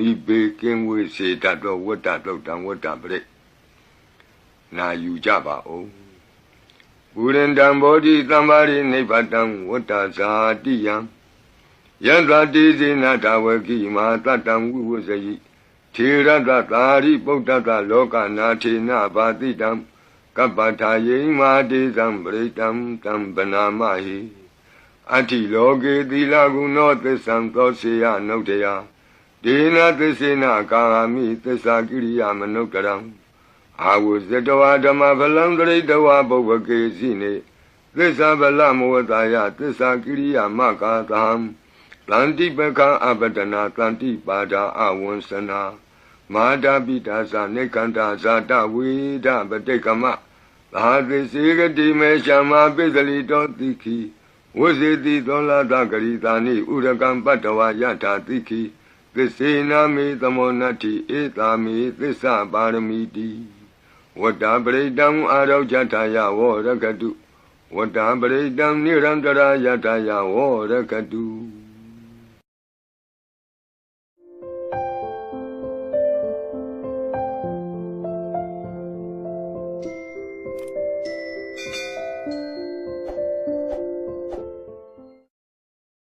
မိပေကင်းဝေးစေတတ်သောဝတ္တတုတ်တံဝတ္တပရိနာယူကြပါဦးဘူရင်တံဘောဓိတံပါရိနိဗ္ဗတံဝတ္တဇာတိယံယန္တတိစေနတဝကိမာတတံဝိဝဇယိထေရတသာရိပုတ္တတလောကနာထေနဘာတိတံကပ္ပထာယိမာတေသံပရိတံတံပနာမဟိအတ္တိလောကေသီလကုနောသစ္ဆံသောစေယနုတ္တယ ဒေနသစ္စေနကာမိသစ္စာကိရိယာမနုတရံအာဝဇတဝဓမ္မဖလံတရိတဝဘုဗ္ဗကေစီနေသစ္စာဗလမဝတယသစ္စာကိရိယာမကာသံတန္တိပကံအပဒနာတန္တိပါဒာအဝံစနာမာတာပိတာသနေကန္တာဇာတဝိဒပတိကမသာသစေကတိမေရှမပိစလိတောတိခိဝဇေတိသောလာတဂရိတာနိဥရကံပတ္တဝယထာတိခိ သစ္စေနာမေသမောနတ္တိဧတာမေသစ္စာပါရမီတိဝတ္တပရိတံအာရောဇထာယဝရကတုဝတ္တပရိတံနိရန္တရာယထာယဝရကတု